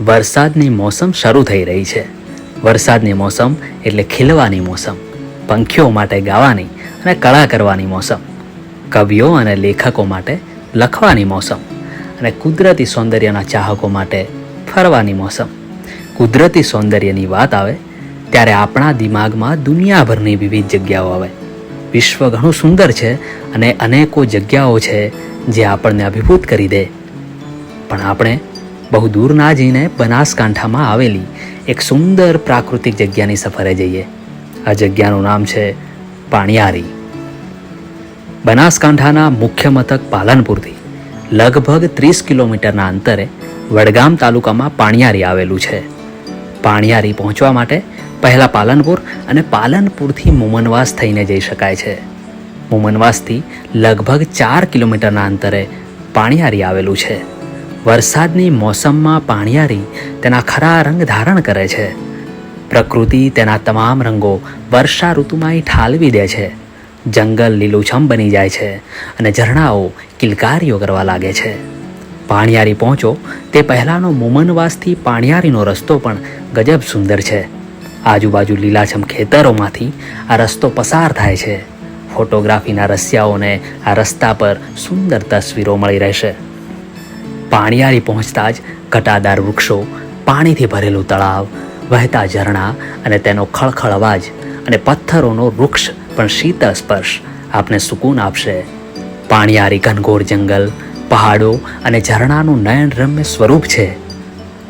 વરસાદની મોસમ શરૂ થઈ રહી છે. વરસાદની મોસમ એટલે ખીલવાની મોસમ, પંખીઓ માટે ગાવાની અને કળા કરવાની મોસમ, કવિઓ અને લેખકો માટે લખવાની મોસમ અને કુદરતી સૌંદર્યના ચાહકો માટે ફરવાની મોસમ. કુદરતી સૌંદર્યની વાત આવે ત્યારે આપણા દિમાગમાં દુનિયાભરની વિવિધ જગ્યાઓ આવે. વિશ્વ ઘણું સુંદર છે અને અનેકો જગ્યાઓ છે જે આપણને અભિભૂત કરી દે. પણ આપણે બહુ દૂર ના જઈને બનાસકાંઠામાં આવેલી એક સુંદર પ્રાકૃતિક જગ્યાની સફરે જઈએ. આ જગ્યાનું નામ છે પાણિયારી. બનાસકાંઠાના મુખ્ય મથક પાલનપુરથી લગભગ ત્રીસ કિલોમીટરના અંતરે વડગામ તાલુકામાં પાણિયારી આવેલું છે. પાણિયારી પહોંચવા માટે પહેલાં પાલનપુર અને પાલનપુરથી મુમનવાસ થઈને જઈ શકાય છે. મુમનવાસથી લગભગ ચાર કિલોમીટરના અંતરે પાણિયારી આવેલું છે. વરસાદની મોસમમાં પાણિયારી તેના ખરા રંગ ધારણ કરે છે. પ્રકૃતિ તેના તમામ રંગો વર્ષા ઋતુમાં ઠાલવી દે છે. જંગલ લીલુંછમ બની જાય છે અને ઝરણાઓ કિલકારીઓ કરવા લાગે છે. પાણિયારી પહોંચો, તે પહેલાંનો મુમનવાસથી પાણિયારીનો રસ્તો પણ ગજબ સુંદર છે. આજુબાજુ લીલાછમ ખેતરોમાંથી આ રસ્તો પસાર થાય છે. ફોટોગ્રાફીના રસિયાઓને આ રસ્તા પર સુંદર તસવીરો મળી રહેશે. પાણિયારી પહોંચતા જ ઘટાદાર વૃક્ષો પાણીથી ભરેલું તળાવ, વહેતા ઝરણા અને તેનો ખળખળ અવાજ અને પથ્થરોનો વૃક્ષ પણ શીતળ સ્પર્શ આપને સુકૂન આપશે. પાણિયારી ઘનઘોર જંગલ, પહાડો અને ઝરણાનું નયનરમ્ય સ્વરૂપ છે.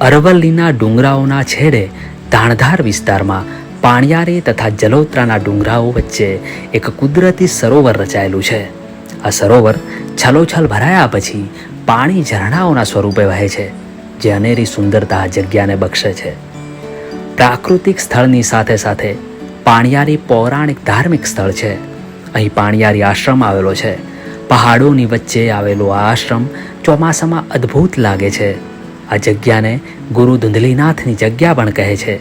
અરવલ્લીના ડુંગરાઓના છેડે ધાણધાર વિસ્તારમાં પાણિયારી તથા જલોત્રાના ડુંગરાઓ વચ્ચે એક કુદરતી સરોવર રચાયેલું છે. આ સરોવર છલોછલ ભરાયા પછી પાણી ઝરણાઓના સ્વરૂપે વહે છે, જે અનેરી સુંદરતા જગ્યાને બક્ષે છે. પ્રાકૃતિક સ્થળની સાથે સાથે પાણિયારી પૌરાણિક ધાર્મિક સ્થળ છે. અહીં પાણિયારી આશ્રમ આવેલો છે. પહાડોની વચ્ચે આવેલો આ આશ્રમ ચોમાસામાં અદ્ભુત લાગે છે. આ જગ્યાને ગુરુ ધુંધલીનાથની જગ્યા પણ કહે છે.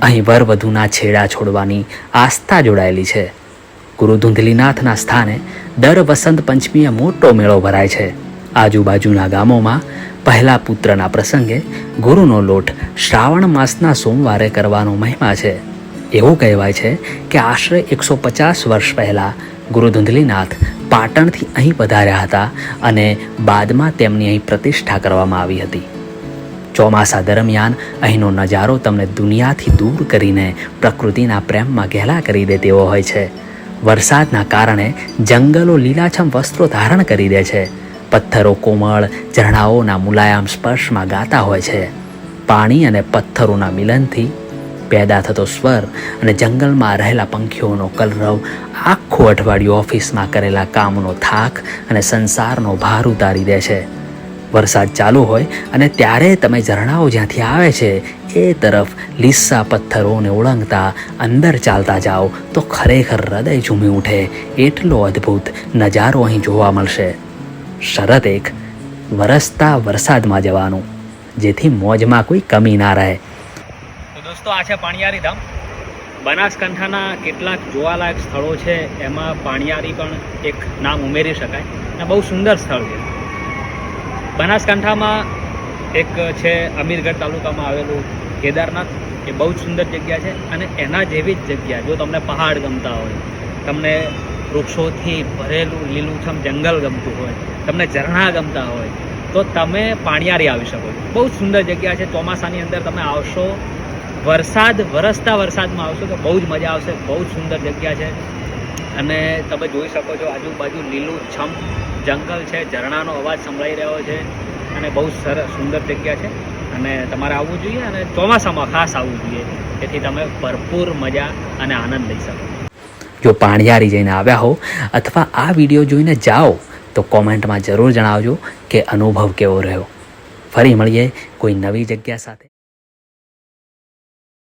અહીં વર વધુના છેડા છોડવાની આસ્થા જોડાયેલી છે. ગુરુ ધુંધલીનાથના સ્થાને દર વસંત પંચમીએ મોટો મેળો ભરાય છે. આજુબાજુના ગામોમાં પહેલા પુત્રના પ્રસંગે ગુરુનો લોટ શ્રાવણ માસના સોમવારે કરવાનો મહિમા છે. એવું કહેવાય છે કે આશરે એકસો પચાસ વર્ષ પહેલાં ગુરુ ધુંધલીનાથ પાટણથી અહીં પધાર્યા હતા અને બાદમાં તેમની અહીં પ્રતિષ્ઠા કરવામાં આવી હતી. ચોમાસા દરમિયાન અહીંનો નજારો તમને દુનિયાથી દૂર કરીને પ્રકૃતિના પ્રેમમાં ગહેલા કરી દે તેવો હોય છે. વરસાદના કારણે જંગલો લીલાછમ વસ્ત્રો ધારણ કરી દે છે. પથ્થરો કોમળ, ઝરણાઓના મુલાયમ સ્પર્શમાં ગાતા હોય છે. પાણી અને પથ્થરોના મિલનથી પેદા થતો સ્વર અને જંગલમાં રહેલા પંખીઓનો કલરવ, આખું અઠવાડિયું ઓફિસમાં કરેલા કામનો થાક અને સંસારનો ભાર ઉતારી દે છે. વરસાદ ચાલુ હોય અને ત્યારે તમે ઝરણાઓ જ્યાંથી આવે છે, એ તરફ લીસ્સા પથ્થરોને ઓળંગતા અંદર ચાલતા જાઓ તો ખરેખર હૃદય ઝૂમી ઉઠે. એટલો અદ્ભુત નજારો અહીં જોવા મળશે. શરત એક, વરસતા વરસાદમાં જવાનું, જેથી મોજમાં કોઈ કમી ના રહે. તો દોસ્તો, આ છે પાણિયારી ધામ. બનાસકાંઠાના કેટલાક જોવાલાયક સ્થળો છે, એમાં પાણિયારી પણ એક નામ ઉમેરી શકાય, અને બહુ સુંદર સ્થળ છે. બનાસકાંઠામાં એક છે અમીરગઢ તાલુકામાં આવેલું કેદારનાથ, એ બહુ જ સુંદર જગ્યા છે, અને એના જેવી જ જગ્યા, જો તમને પહાડ ગમતા હોય, તમને વૃક્ષોથી ભરેલું લીલુંછમ જંગલ ગમતું હોય તમને ઝરણા ગમતા હોય, તો તમે પાણિયારી આવી શકો છો. બહુ સુંદર જગ્યા છે. ચોમાસાની અંદર તમે આવશો, વરસાદ, વરસતા વરસાદમાં આવશો, તો બહુ જ મજા આવશે. બહુ જ સુંદર જગ્યા છે. અને તમે જોઈ શકો છો, આજુબાજુ લીલું છમ જંગલ છે. ઝરણાનો અવાજ સંભળાઈ રહ્યો છે. અને બહુ સરસ સુંદર જગ્યા છે. અને તમારે આવવું જોઈએ અને ચોમાસામાં ખાસ આવવું જોઈએ. તેથી તમે ભરપૂર મજા અને આનંદ લઈ શકો. જો પાણિયારી જઈને આવ્યા હો અથવા આ વીડિયો જોઈને જાઓ તો કોમેન્ટમાં જરૂર જણાવજો કે અનુભવ કેવો રહ્યો. ફરી મળીએ કોઈ નવી જગ્યા સાથે.